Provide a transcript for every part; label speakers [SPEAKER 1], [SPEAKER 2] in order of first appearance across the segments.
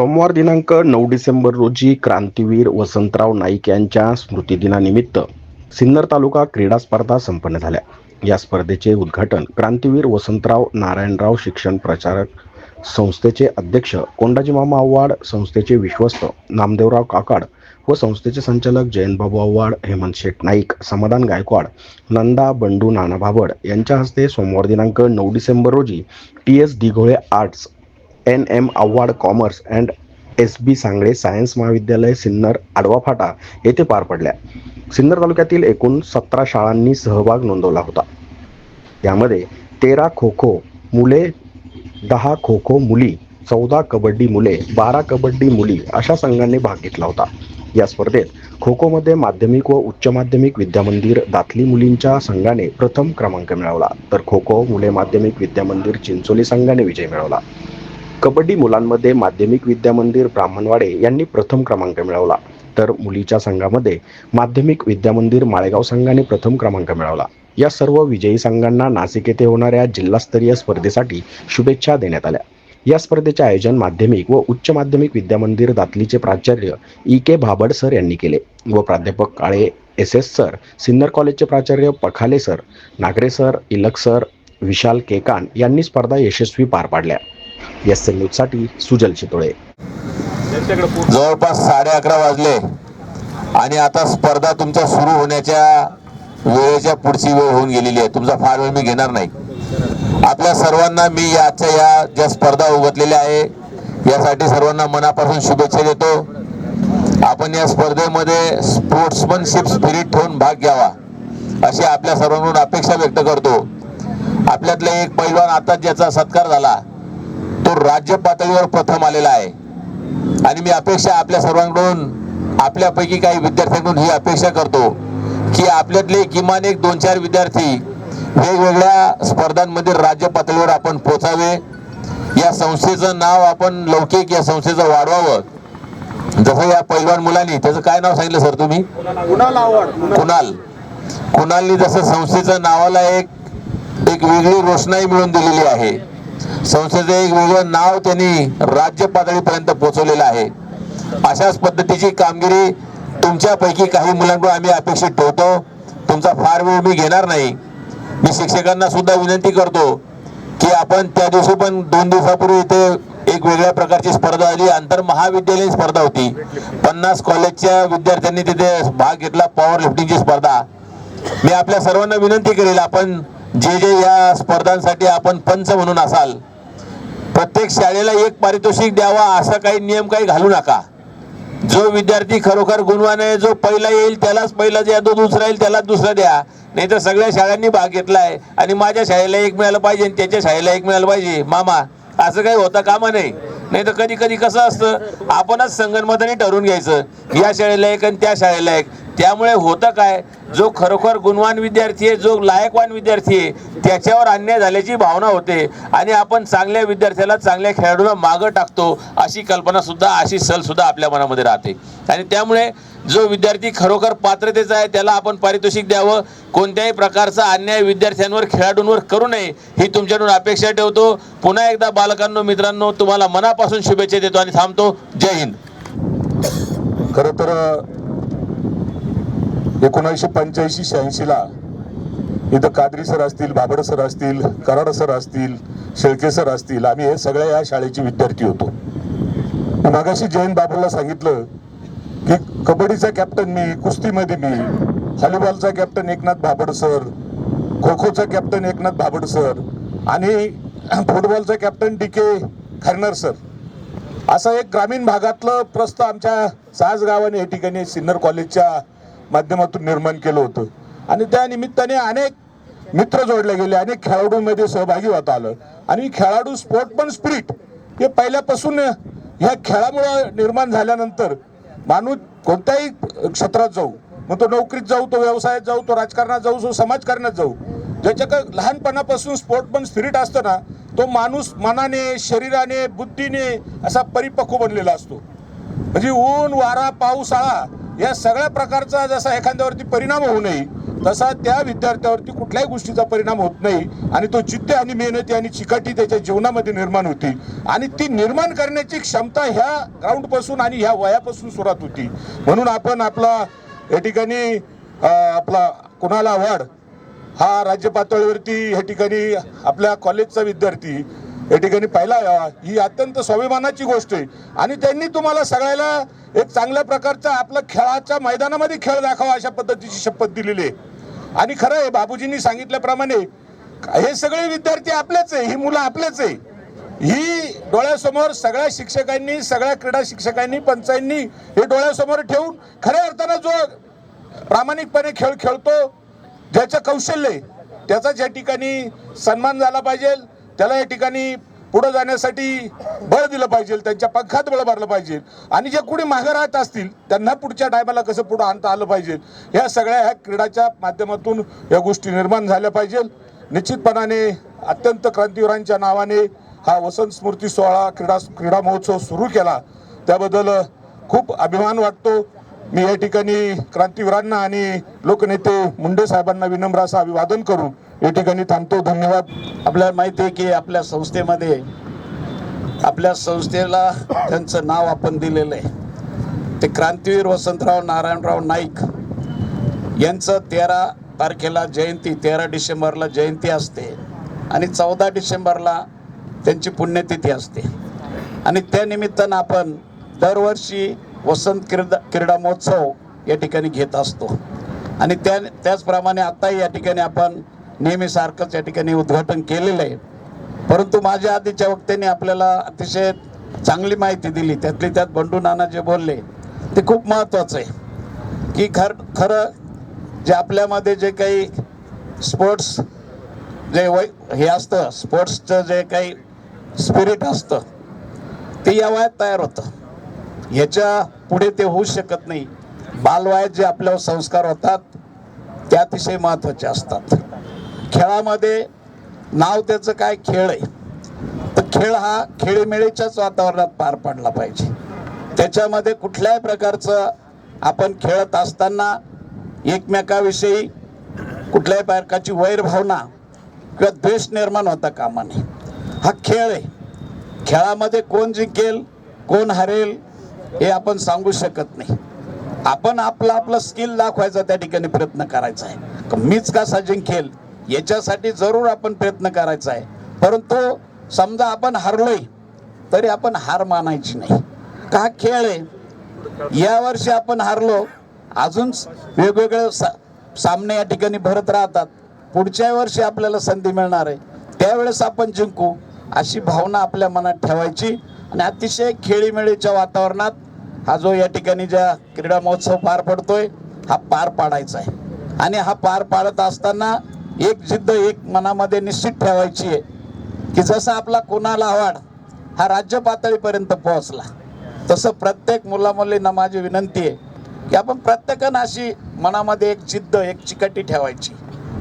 [SPEAKER 1] सोमवार दिनांक नऊ डिसेंबर रोजी क्रांतीवीर वसंतराव नाईक यांच्या स्मृतिदिनानिमित्त सिन्नर तालुका क्रीडा स्पर्धा संपन्न झाल्या. या स्पर्धेचे उद्घाटन क्रांतीवीर वसंतराव नारायणराव शिक्षण प्रचारक संस्थेचे अध्यक्ष कोंडाजी मामा आव्हाड संस्थेचे विश्वस्त नामदेवराव काकाड व संस्थेचे संचालक जयंतबाबू आव्हाड हेमंत शेठ नाईक समाधान गायकवाड नंदा बंडू नाना भाबड यांच्या हस्ते सोमवार दिनांक नऊ डिसेंबर रोजी T S Dighole arts N M Avhad commerce and S B Sangle science महाविद्यालय सिन्नर आडवा फाटा येथे पार पडल्या. सिन्नर तालुक्यातील एकूण सतरा शाळांनी सहभाग नोंदवला होता. यामध्ये तेरा खो खो मुले दहा खो खो मुली चौदा कबड्डी मुले बारा कबड्डी मुली अशा संघांनी भाग घेतला होता. या स्पर्धेत खो खोमध्ये माध्यमिक व उच्च माध्यमिक विद्यामंदिर दातली मुलींच्या संघाने प्रथम क्रमांक मिळवला तर खो खो मुले माध्यमिक विद्यामंदिर चिंचोली संघाने विजय मिळवला. कबड्डी मुलांमध्ये माध्यमिक विद्यामंदिर ब्राह्मणवाडे यांनी प्रथम क्रमांक मिळवला. तर मुलीच्या संघामध्ये माध्यमिक विद्यामंदिर माळेगाव संघाने प्रथम क्रमांक मिळवला. या सर्व विजयी संघांना नाशिक येथे होणाऱ्या जिल्हास्तरीय स्पर्धेसाठी शुभेच्छा देण्यात आल्या. या स्पर्धेचे आयोजन माध्यमिक व उच्च माध्यमिक विद्यामंदिर दातलीचे प्राचार्य ई के भाबड सर यांनी केले व प्राध्यापक Kale S S sir Sinnar कॉलेजचे प्राचार्य Pakhale sir Nagre sir Ilak sir Vishal Kekan यांनी स्पर्धा यशस्वी पार पाडल्या. एस एन न्यूजसाठी सुजल चितोळे
[SPEAKER 2] जवळपास साडे अकरा वाजले. आणि आता स्पर्धा तुमच्या सुरू होण्याच्या वेळेच्या पुढची वेळ होऊन गेलेली आहे. तुमचा फार वेळ मी घेणार नाही. आपल्या सर्वांना मी याच्या या ज्या स्पर्धा उघडलेल्या आहे यासाठी सर्वांना मनापासून शुभेच्छा देतो. आपण या स्पर्धेमध्ये स्पोर्ट्समनशिप स्पिरिट ठेवून भाग घ्यावा अशी आपल्या सर्वांकडून अपेक्षा व्यक्त करतो. आपल्यातले एक पैलवान आता ज्याचा सत्कार झाला तो राज्य पातळीवर प्रथम आलेला आहे. आणि मी अपेक्षा आपल्या सर्वांकडून आपल्यापैकी काही विद्यार्थ्यांकडून ही अपेक्षा करतो की आपल्यातले किमान एक दोन चार विद्यार्थी वेगवेगळ्या स्पर्धांमध्ये राज्य पातळीवर आपण पोचावे. या संस्थेचं नाव आपण लौकिक या संस्थेचं वाढवावं. जसं या पैलवान मुलांनी त्याचं काय नाव सांगितलं सर तुम्ही? कुणाल. कुणालनी जसं संस्थेचं नावाला एक एक वेगळी रोषणाई मिळवून दिलेली आहे. संस्थेचं एक वेगळं नाव त्यांनी राज्य पातळीपर्यंत पोहोचवलेलं आहे. अशाच पद्धतीची कामगिरी तुमच्यापैकी काही मुलांकडून आम्ही अपेक्षित ठेवतो. तुमचा फार वेळ मी घेणार नाही. मी शिक्षकांना सुद्धा विनंती करतो की आपण त्या दिवशी पण दोन दिवसापूर्वी इथे एक वेगळ्या प्रकारची स्पर्धा आली. आंतर महाविद्यालयीन स्पर्धा होती. पन्नास कॉलेजच्या विद्यार्थ्यांनी तिथे भाग घेतला. पॉवर लिफ्टिंगची स्पर्धा. मी आपल्या सर्वांना विनंती करेल आपण जे जे या स्पर्धांसाठी आपण पंच म्हणून असाल प्रत्येक शाळेला एक पारितोषिक द्यावा असा काही नियम काही घालू नका. जो विद्यार्थी खरोखर गुणवान आहे जो पहिला येईल त्यालाच पहिला द्या जो दुसरा येईल त्यालाच दुसरा द्या. नाही तर सगळ्या शाळांनी भाग घेतलाय आणि माझ्या शाळेला एक मिळालं पाहिजे आणि त्याच्या शाळेला एक मिळालं पाहिजे. मामा असं काही होता कामा नाही नाही तर कधी कधी कसं असतं आपणच संगणमताने ठरवून घ्यायचं. या शाळेला एक आणि त्या शाळेला एक. त्यामुळे होतं काय? जो खरोखर गुणवान विद्यार्थी आहे जो लायकवान विद्यार्थी आहे त्याच्यावर अन्याय झाल्याची भावना होते आणि आपण चांगल्या विद्यार्थ्याला चांगल्या खेळाडूला मागं टाकतो अशी कल्पना सुद्धा अशी सल सुद्धा आपल्या मनामध्ये राहते. आणि त्यामुळे जो विद्यार्थी खरोखर पात्रतेचा आहे त्याला आपण पारितोषिक द्यावं. कोणत्याही प्रकारचा अन्याय विद्यार्थ्यांवर खेळाडूंवर करू नये ही तुमच्याकडून अपेक्षा ठेवतो. पुन्हा एकदा बालकांनो मित्रांनो तुम्हाला मनापासून शुभेच्छा देतो आणि थांबतो. जय हिंद.
[SPEAKER 3] खरं तर एकोणीसशे पंच्याऐंशी शहाऐंशीला इथं कादरी सर असतील बाबड सर असतील कराड सर असतील शेळके सर असतील आम्ही हे सगळ्या या शाळेचे विद्यार्थी होतो. मागाशी जयंत बाबूला सांगितलं की कबड्डीचा कॅप्टन मी कुस्तीमध्ये मी हॉलीबॉलचा कॅप्टन एकनाथ भाबड सर खो खोचा कॅप्टन एकनाथ भाबड सर आणि फुटबॉलचा captain D K Kharnar sir. असा एक ग्रामीण भागातलं प्रस्थ आमच्या सास गावाने या ठिकाणी सिन्नर कॉलेजच्या माध्यमातून निर्माण केलं होतं. आणि त्या निमित्ताने अनेक मित्र जोडले गेले अनेक खेळाडूंमध्ये सहभागी होता आलं. आणि खेळाडू स्पोर्ट पण स्पिरिट. हे पहिल्यापासून ह्या खेळामुळं निर्माण झाल्यानंतर माणूस कोणत्याही क्षेत्रात जाऊ मग तो नोकरीत जाऊ तो व्यवसायात जाऊ तो राजकारणात जाऊ तो समाजकारणात जाऊ ज्याच्याकडे लहानपणापासून स्पोर्ट पण स्पिरिट असतं ना तो माणूस मनाने शरीराने बुद्धीने असा परिपक्व बनलेला असतो. म्हणजे ऊन वारा पाऊस आळा या सगळ्या प्रकारचा जसा एखाद्यावरती परिणाम होऊ नये तसा त्या विद्यार्थ्यावरती कुठल्याही गोष्टीचा परिणाम होत नाही आणि तो जिद्द आणि मेहनती आणि चिकाटी त्याच्या जीवनामध्ये निर्माण होती. आणि ती निर्माण करण्याची क्षमता ह्या ग्राउंडपासून आणि ह्या वयापासून सुरुवात होती. म्हणून आपण आपला या ठिकाणी आपला कुणाला वाढ हा राज्य पातळीवरती या ठिकाणी आपल्या कॉलेजचा विद्यार्थी या ठिकाणी पाहिला यावा ही अत्यंत स्वाभिमानाची गोष्ट आहे. आणि त्यांनी तुम्हाला सगळ्याला एक चांगल्या प्रकारचा आपला खेळाच्या मैदानामध्ये खेळ दाखवा अशा पद्धतीची शपथ दिलेली आहे. आणि खरं आहे बाबूजींनी सांगितल्याप्रमाणे हे सगळे विद्यार्थी आपलेच आहे ही मुलं आपलेच आहे. ही डोळ्यासमोर सगळ्या शिक्षकांनी सगळ्या क्रीडा शिक्षकांनी पंचांनी हे डोळ्यासमोर ठेवून खऱ्या अर्थानं जो प्रामाणिकपणे खेळ खेळतो ज्याचं कौशल्य त्याचा ज्या ठिकाणी सन्मान झाला पाहिजे. त्याला या ठिकाणी पुढे जाण्यासाठी बळ दिलं पाहिजे त्यांच्या पंखात बळ भरलं पाहिजे. आणि जे कुणी मागे राहत असतील त्यांना पुढच्या टायमाला कसं पुढे आणता आलं पाहिजे? ह्या सगळ्या ह्या क्रीडाच्या माध्यमातून या गोष्टी निर्माण झाल्या पाहिजे निश्चितपणाने अत्यंत क्रांतीवीरांच्या नावाने हा वसंत स्मृती सोहळा क्रीडा क्रीडा महोत्सव सुरू केला. त्याबद्दल खूप अभिमान वाटतो. मी या ठिकाणी क्रांतीवीरांना आणि लोकनेते मुंडे साहेबांना विनम्र असं अभिवादन करून या ठिकाणी थांबतो. धन्यवाद.
[SPEAKER 4] आपल्याला माहिती आहे की आपल्या संस्थेमध्ये आपल्या संस्थेला त्यांचं नाव आपण दिलेलं आहे. ते क्रांतीवीर वसंतराव नारायणराव नाईक यांचं तेरा तारखेला जयंती तेरा डिसेंबरला जयंती असते आणि चौदा डिसेंबरला त्यांची पुण्यतिथी असते. आणि त्यानिमित्तानं आपण दरवर्षी वसंत क्रीडा क्रीडा महोत्सव या ठिकाणी घेत असतो. आणि त्या त्याचप्रमाणे आत्ताही या ठिकाणी आपण नेहमीसारखंच या ठिकाणी उद्घाटन केलेलं आहे. परंतु माझ्या आधीच्या वक्त्याने आपल्याला अतिशय चांगली माहिती दिली. त्यातली त्यात बंडू नाना जे बोलले ते खूप महत्त्वाचं आहे. की खर खरं जे आपल्यामध्ये जे काही स्पोर्ट्स जे वय हे असतं स्पोर्ट्सचं जे काही स्पिरिट असतं ते या वयात तयार होतं. ह्याच्या पुढे ते होऊ शकत नाही. बालवयात जे आपल्यावर संस्कार होतात ते अतिशय महत्त्वाचे असतात. खेळामध्ये नाव त्याचं काय? खेळ आहे. तर खेळ हा खेळीमेळीच्याच वातावरणात पार पडला पाहिजे. त्याच्यामध्ये कुठल्याही प्रकारचं आपण खेळत असताना एकमेकाविषयी कुठल्याही प्रकारची वैरभावना किंवा द्वेष निर्माण होता कामा नये हा खेळ आहे. खेळामध्ये कोण जिंकेल कोण हरेल हे आपण सांगू शकत नाही. आपण आपलं आपलं स्किल दाखवायचा त्या ठिकाणी प्रयत्न करायचा आहे. मीच कसा जिंकेल याच्यासाठी जरूर आपण प्रयत्न करायचा आहे. परंतु समजा आपण हरलोय तरी आपण हार मानायची नाही. का हा खेळ आहे? या वर्षी आपण हारलो अजून वेगवेगळे सा सामने या ठिकाणी भरत राहतात. पुढच्या वर्षी आपल्याला संधी मिळणार आहे. त्यावेळेस आपण जिंकू अशी भावना आपल्या मनात ठेवायची. आणि अतिशय खेळीमेळीच्या वातावरणात हा जो या ठिकाणी ज्या क्रीडा महोत्सव पार पडतोय हा पार पाडायचा आहे. आणि हा पार पाडत असताना एक जिद्द एक मनामध्ये निश्चित ठेवायची आहे की जसं आपला कोणाला आवाड हा राज्य पातळीपर्यंत पोहोचला. तसं प्रत्येक मुलामुलींना माझी विनंती आहे की आपण प्रत्येकानं अशी मनामध्ये एक जिद्द एक चिकटी ठेवायची.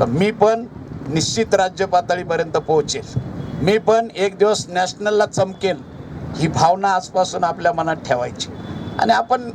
[SPEAKER 4] तर मी पण निश्चित राज्य पातळीपर्यंत पोहोचेल. मी पण एक दिवस नॅशनलला चमकेल ही भावना आजपासून आपल्या मनात ठेवायची. आणि आपण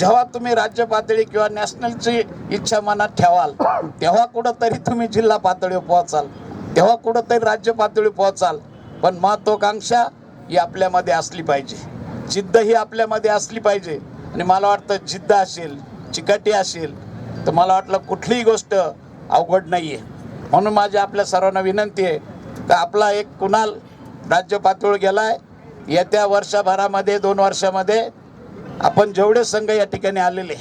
[SPEAKER 4] जेव्हा तुम्ही राज्य पातळी किंवा नॅशनलची इच्छा मनात ठेवाल तेव्हा कुठंतरी तुम्ही जिल्हा पातळीवर पोहोचाल तेव्हा कुठंतरी राज्य पातळीवर पोहोचाल. पण महत्वाकांक्षा ही आपल्यामध्ये असली पाहिजे. जिद्द ही आपल्यामध्ये असली पाहिजे. आणि मला वाटतं जिद्द असेल चिकाटी असेल तर मला वाटलं कुठलीही गोष्ट अवघड नाही आहे म्हणून माझी आपल्या सर्वांना विनंती आहे का आपला एक कुणाल राज्य पातळीवर आहे येत्या वर्षभरामध्ये दोन वर्षामध्ये आपण जेवढे संघ या ठिकाणी आलेले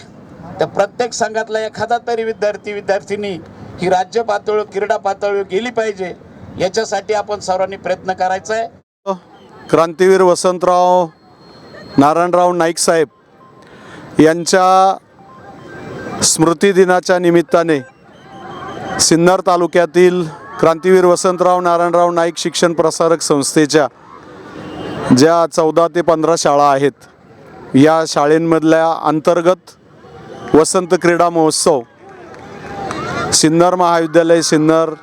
[SPEAKER 4] त्या प्रत्येक संघातला एखादा तरी विद्यार्थी विद्यार्थिनी ही राज्य पातळीवर क्रीडा पातळीवर गेली पाहिजे याच्यासाठी आपण सर्वांनी प्रयत्न करायचा आहे.
[SPEAKER 5] क्रांतीवीर वसंतराव नारायणराव नाईक साहेब यांच्या स्मृतिदिनाच्या निमित्ताने सिन्नर तालुक्यातील क्रांतीवीर वसंतराव नारायणराव नाईक शिक्षण प्रसारक संस्थेच्या ज्या चौदा ते पंधरा शाळा आहेत या शाळेंमधल्या अंतर्गत वसंत क्रीडा महोत्सव सिन्नर महाविद्यालय सिन्नर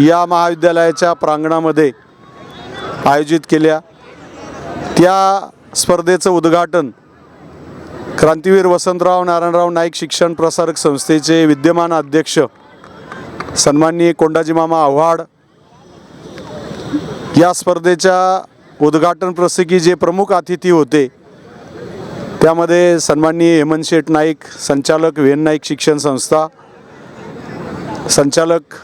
[SPEAKER 5] या महाविद्यालयाच्या प्रांगणामध्ये आयोजित केल्या. त्या स्पर्धेचं उद्घाटन क्रांतीवीर वसंतराव नारायणराव नाईक शिक्षण प्रसारक संस्थेचे विद्यमान अध्यक्ष सन्माननीय कोंडाजी मामा आव्हाड या स्पर्धेच्या उद्घाटन प्रसंगी जे प्रमुख अतिथी होते त्यामध्ये सन्माननीय हेमंत शेठ नाईक संचालक व्ही नाईक शिक्षण संस्था संचालक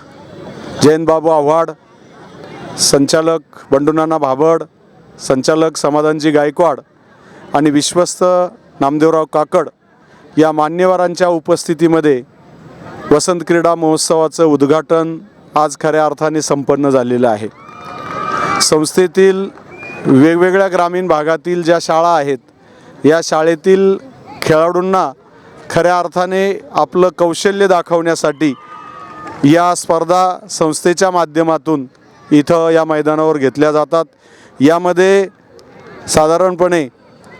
[SPEAKER 5] जयंतबाबू आव्हाड संचालक बंडूनाना भाबड संचालक समाधानजी गायकवाड आणि विश्वस्त नामदेवराव काकड या मान्यवरांच्या उपस्थितीमध्ये वसंत क्रीडा महोत्सवाचं उद्घाटन आज खऱ्या अर्थाने संपन्न झालेलं आहे. संस्थेतील वेगवेगळ्या ग्रामीण भागातील ज्या शाळा आहेत या शाळेतील खेळाडूंना खऱ्या अर्थाने आपलं कौशल्य दाखवण्यासाठी या स्पर्धा संस्थेच्या माध्यमातून इथं या मैदानावर घेतल्या जातात. यामध्ये साधारणपणे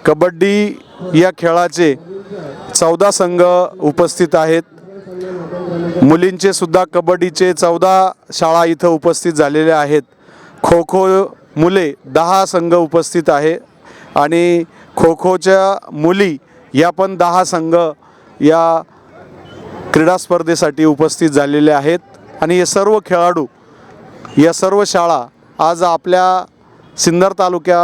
[SPEAKER 5] कबड्डी या खेळाचे चौदा संघ उपस्थित आहेत. मुलींचे सुद्धा कबड्डीचे चौदा शाळा इथं उपस्थित झालेल्या आहेत. खो खो मुले दहा संघ उपस्थित आहे. आणि खो खोच्या मुली या पण दहा संघ या क्रीडा स्पर्धेसाठी उपस्थित झालेले आहेत. आणि हे सर्व खेळाडू या सर्व शाळा आज आपल्या सिन्नर तालुक्या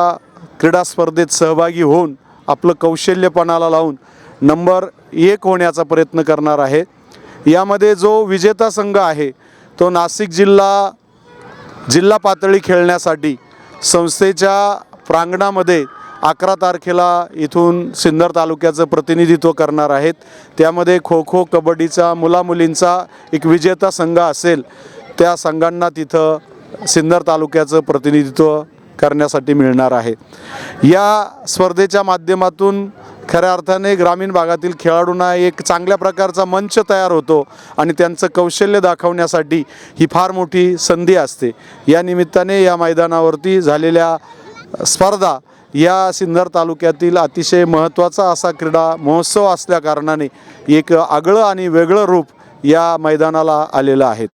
[SPEAKER 5] क्रीडा स्पर्धेत सहभागी होऊन आपलं कौशल्यपणाला लावून नंबर एक होण्याचा प्रयत्न करणार आहे. यामध्ये जो विजेता संघ आहे तो नाशिक जिल्हा जिल्हा पातळी खेळण्यासाठी संस्थेच्या प्रांगणामध्ये अकरा तारखेला इथून सिन्नर तालुक्याचं प्रतिनिधित्व करणार आहेत. त्यामध्ये खो खो कबड्डीचा मुलामुलींचा एक विजेता संघ असेल. त्या संघांना तिथं सिन्नर तालुक्याचं प्रतिनिधित्व करण्यासाठी मिळणार आहे. या स्पर्धेच्या माध्यमातून खऱ्या अर्थाने ग्रामीण भागातील खेळाडूंना एक चांगल्या प्रकारचा मंच तयार होतो आणि त्यांचं कौशल्य दाखवण्यासाठी ही फार मोठी संधी असते. या निमित्ताने या मैदानावरती झालेल्या स्पर्धा या सिन्नर तालुक्यातील अतिशय महत्त्वाचा असा क्रीडा महोत्सव असल्याकारणाने एक आगळं आणि वेगळं रूप या मैदानाला आलेलं आहे.